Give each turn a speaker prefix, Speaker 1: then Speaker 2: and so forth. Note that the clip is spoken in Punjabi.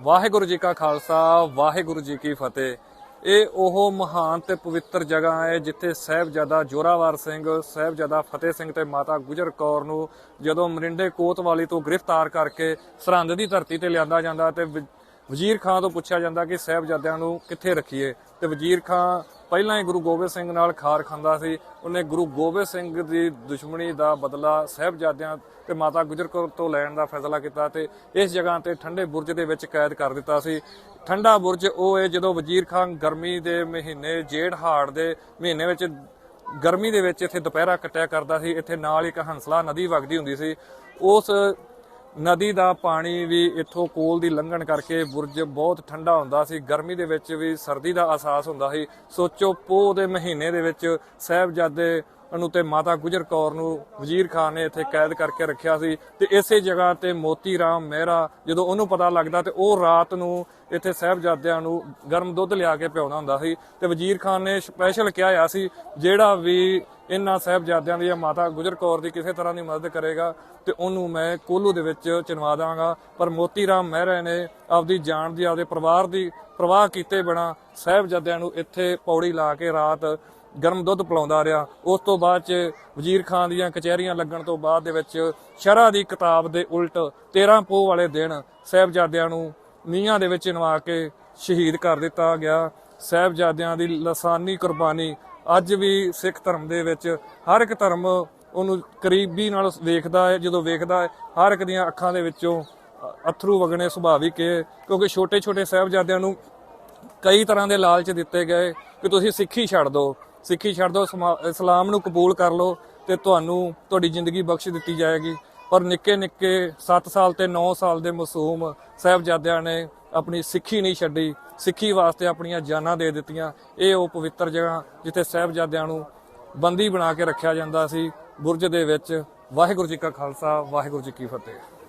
Speaker 1: ਵਾਹਿਗੁਰੂ ਜੀ ਕਾ ਖਾਲਸਾ, ਵਾਹਿਗੁਰੂ ਜੀ ਕੀ ਫਤਿਹ। ਇਹ ਉਹ ਮਹਾਨ ਤੇ ਪਵਿੱਤਰ ਜਗ੍ਹਾ ਹੈ ਜਿੱਥੇ ਸਹਿਬਜ਼ਾਦਾ ਜੋਰਾਵਰ ਸਿੰਘ, ਸਹਿਬਜ਼ਾਦਾ ਫਤਿਹ ਸਿੰਘ ਤੇ ਮਾਤਾ ਗੁਜਰ ਕੌਰ ਨੂੰ ਜਦੋਂ ਮਰਿੰਡੇ ਕੋਤਵਾਲੀ ਤੋਂ ਗ੍ਰਿਫਤਾਰ ਕਰਕੇ ਸਰਹੰਦ ਦੀ ਧਰਤੀ ਤੇ ਲਿਆਂਦਾ ਜਾਂਦਾ ਤੇ ਵ- ਵਜ਼ੀਰ ਖਾਨ ਤੋਂ ਪੁੱਛਿਆ ਜਾਂਦਾ ਕਿ ਸਹਿਬਜ਼ਾਦਿਆਂ ਨੂੰ ਕਿੱਥੇ ਰੱਖੀਏ? ਤੇ ਵਜ਼ੀਰ ਖਾਨ ਪਹਿਲਾਂ ਹੀ ਗੁਰੂ ਗੋਬਿੰਦ ਸਿੰਘ ਨਾਲ ਖਾਰ ਖਾਂਦਾ ਸੀ, ਉਹਨੇ ਗੁਰੂ ਗੋਬਿੰਦ ਸਿੰਘ ਦੀ ਦੁਸ਼ਮਣੀ ਦਾ ਬਦਲਾ ਸਹਿਬਜ਼ਾਦਿਆਂ ਤੇ ਮਾਤਾ ਗੁਜਰ ਕੌਰ ਤੋਂ ਲੈਣ ਦਾ ਫੈਸਲਾ ਕੀਤਾ ਤੇ ਇਸ ਜਗ੍ਹਾ ਤੇ ਠੰਡੇ ਬੁਰਜ ਦੇ ਵਿੱਚ ਕੈਦ ਕਰ ਦਿੱਤਾ ਸੀ। ਠੰਡਾ ਬੁਰਜ, ਉਹ ਹੈ ਜਦੋਂ ਵਜ਼ੀਰ ਖਾਨ ਗਰਮੀ ਦੇ ਮਹੀਨੇ ਜੇੜ ਹਾੜ ਦੇ ਮਹੀਨੇ ਵਿੱਚ, ਗਰਮੀ ਦੇ ਵਿੱਚ ਇੱਥੇ ਦੁਪਹਿਰਾ ਕੱਟਿਆ ਕਰਦਾ ਸੀ, ਇੱਥੇ ਨਾਲ ਇੱਕ ਹੰਸਲਾ ਨਦੀ ਵਗਦੀ ਹੁੰਦੀ ਸੀ। ਉਸ ਨਦੀ ਦਾ ਪਾਣੀ ਵੀ ਇੱਥੋਂ ਕੋਲ ਦੀ ਲੰਘਣ ਕਰਕੇ ਬੁਰਜ ਬਹੁਤ ਠੰਡਾ ਹੁੰਦਾ ਸੀ। ਗਰਮੀ ਦੇ ਵਿੱਚ ਵੀ ਸਰਦੀ ਦਾ ਅਹਿਸਾਸ ਹੁੰਦਾ ਸੀ। ਸੋਚੋ, ਪੋਹ ਦੇ ਮਹੀਨੇ ਦੇ ਵਿੱਚ ਸਾਹਿਬਜ਼ਾਦੇ ਨੂੰ ਤੇ ਮਾਤਾ ਗੁਜਰ ਕੌਰ ਨੂੰ ਵਜ਼ੀਰ ਖਾਨ ਨੇ ਇੱਥੇ ਕੈਦ ਕਰਕੇ ਰੱਖਿਆ ਸੀ ਤੇ ਇਸੇ ਜਗ੍ਹਾ ਤੇ ਮੋਤੀ ਰਾਮ ਮਹਿਰਾ, ਜਦੋਂ ਉਹਨੂੰ ਪਤਾ ਲੱਗਦਾ ਤੇ ਉਹ ਰਾਤ ਨੂੰ ਇੱਥੇ ਸਾਹਿਬਜ਼ਾਦਿਆਂ ਨੂੰ ਗਰਮ ਦੁੱਧ ਲਿਆ ਕੇ ਪਿਆਉਂਦਾ ਹੁੰਦਾ ਸੀ ਤੇ ਵਜ਼ੀਰ ਖਾਨ ਨੇ ਸਪੈਸ਼ਲ ਕਿਹਾ ਆ ਸੀ, ਜਿਹੜਾ ਵੀ ਇਹਨਾਂ ਸਾਹਿਬਜ਼ਾਦਿਆਂ ਦੀ ਜਾਂ ਮਾਤਾ ਗੁਜਰ ਕੌਰ ਦੀ ਕਿਸੇ ਤਰ੍ਹਾਂ ਦੀ ਮਦਦ ਕਰੇਗਾ ਤੇ ਉਹਨੂੰ ਮੈਂ ਕੋਲੂ ਦੇ ਵਿੱਚ ਚਿਣਵਾ ਦਾਂਗਾ। ਪਰ ਮੋਤੀ ਰਾਮ ਮਹਿਰਾ ਨੇ ਆਪਦੀ ਜਾਨ ਦੀ, ਆਪਦੇ ਪਰਿਵਾਰ ਦੀ ਪ੍ਰਵਾਹ ਕੀਤੇ ਬਿਨਾ ਸਾਹਿਬਜ਼ਾਦਿਆਂ ਨੂੰ ਇੱਥੇ ਪੌੜੀ ਲਾ ਕੇ ਰਾਤ ਗਰਮ ਦੁੱਧ ਪਿਲਾਉਂਦਾ ਰਿਹਾ। ਉਸ ਤੋਂ ਬਾਅਦ ਚ ਵਜ਼ੀਰ ਖਾਨ ਦੀਆਂ ਕਚਹਿਰੀਆਂ ਲੱਗਣ ਤੋਂ ਬਾਅਦ ਦੇ ਵਿੱਚ ਸ਼ਰਾ ਦੀ ਕਿਤਾਬ ਦੇ ਉਲਟ 13 ਪੋਹ ਵਾਲੇ ਦਿਨ ਸਾਹਿਬਜ਼ਾਦਿਆਂ ਨੂੰ ਨੀਹਾਂ ਦੇ ਵਿੱਚ ਨਵਾ ਕੇ ਸ਼ਹੀਦ ਕਰ ਦਿੱਤਾ ਗਿਆ। ਸਾਹਿਬਜ਼ਾਦਿਆਂ ਦੀ ਲਸਾਨੀ ਕੁਰਬਾਨੀ ਅੱਜ ਵੀ ਸਿੱਖ ਧਰਮ ਦੇ ਵਿੱਚ ਹਰ ਇੱਕ ਧਰਮ ਉਹਨੂੰ ਕਰੀਬੀ ਨਾਲ ਵੇਖਦਾ ਹੈ, ਜਦੋਂ ਵੇਖਦਾ ਹੈ, ਹਰ ਇੱਕ ਦੀਆਂ ਅੱਖਾਂ ਦੇ ਵਿੱਚੋਂ ਅ- ਅਥਰੂ ਵਗਣੇ ਸੁਭਾਵਿਕ ਹੈ, ਕਿਉਂਕਿ ਛੋਟੇ ਛੋਟੇ ਸਾਹਿਬਜ਼ਾਦਿਆਂ ਨੂੰ ਕਈ ਤਰ੍ਹਾਂ ਦੇ ਲਾਲਚ ਦਿੱਤੇ ਗਏ ਕਿ ਤੁਸੀਂ ਸਿੱਖੀ ਛੱਡ ਦਿਓ, ਸਿੱਖੀ ਛੱਡ ਦਿਓ, ਸਮਾ- ਇਸਲਾਮ ਨੂੰ ਕਬੂਲ ਕਰ ਲਓ ਤੇ ਤੁਹਾਨੂੰ ਤੁਹਾਡੀ ਜ਼ਿੰਦਗੀ ਬਖਸ਼ ਦਿੱਤੀ ਜਾਏਗੀ। ਪਰ ਨਿੱਕੇ ਨਿੱਕੇ 7 ਸਾਲ ਤੇ 9 ਸਾਲ ਦੇ ਮਾਸੂਮ ਸਾਹਿਬਜ਼ਾਦਿਆਂ ਨੇ ਆਪਣੀ ਸਿੱਖੀ ਨਹੀਂ ਛੱਡੀ, ਸਿੱਖੀ ਵਾਸਤੇ ਆਪਣੀਆਂ ਜਾਨਾਂ ਦੇ ਦਿੱਤੀਆਂ। ਇਹ ਉਹ ਪਵਿੱਤਰ ਜਗ੍ਹਾ ਜਿੱਥੇ ਸਾਹਿਬਜ਼ਾਦਿਆਂ ਨੂੰ ਬੰਦੀ ਬਣਾ ਕੇ ਰੱਖਿਆ ਜਾਂਦਾ ਸੀ। ਬੁਰਜ ਦੇ ਵਿੱਚ ਵਾਹਿਗੁਰੂ ਜੀ ਕਾ ਖਾਲਸਾ, ਵਾਹਿਗੁਰੂ ਜੀ ਕੀ ਫਤਿਹ।